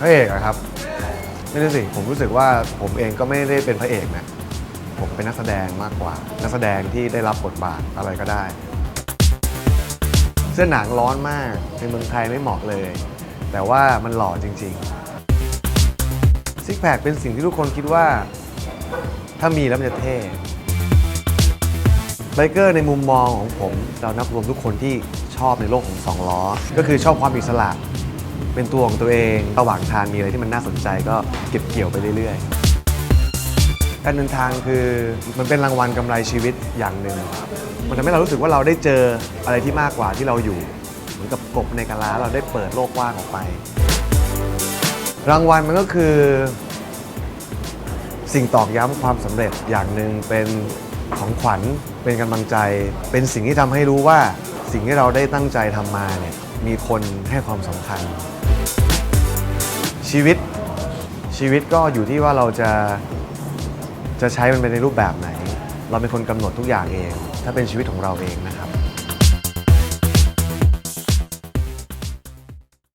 พระเอกอะครับไม่รู้สิผมรู้สึกว่าผมเองก็ไม่ได้เป็นพระเอกนะผมเป็นนักแสดงมากกว่า นักแสดงที่ได้รับบทบาทอะไรก็ได้ เสื้อหนังร้อนมากในเมืองไทยไม่เหมาะเลย แต่ว่ามันหล่อจริงๆซิกแพคเป็นสิ่งที่ทุกคนคิดว่า ถ้ามีแล้วมันจะเท่ไบเกอร์ในมุมมองของผม เรานับรวมทุกคนที่ชอบในโลกของสองล้อ ก็คือชอบความอิสระ เป็นตัวของตัวเอง ระหว่างทางมีอะไรที่มันน่าสนใจก็เก็บเกี่ยวไปเรื่อยๆ การเดินทางคือมันเป็นรางวัลกำไรชีวิตอย่างหนึ่ง มันทำให้เรารู้สึกว่าเราได้เจออะไรที่มากกว่าที่เราอยู่ เหมือนกับกบในกะลาเราได้เปิดโลกกว้างออกไป รางวัลมันก็คือ สิ่งตอกย้ำความสำเร็จอย่างหนึ่งเป็นของขวัญเป็นกำลังใจ เป็นสิ่งที่ทำให้รู้ว่าสิ่งที่เราได้ตั้งใจทำมาเนี่ยมีคนให้ความสำคัญ ชีวิตชีวิตก็อยู่ที่ว่าเราจะจะใช้มันไปในรูปแบบไหน เราเป็นคนกำหนดทุกอย่างเอง ถ้าเป็นชีวิตของเราเองนะครับ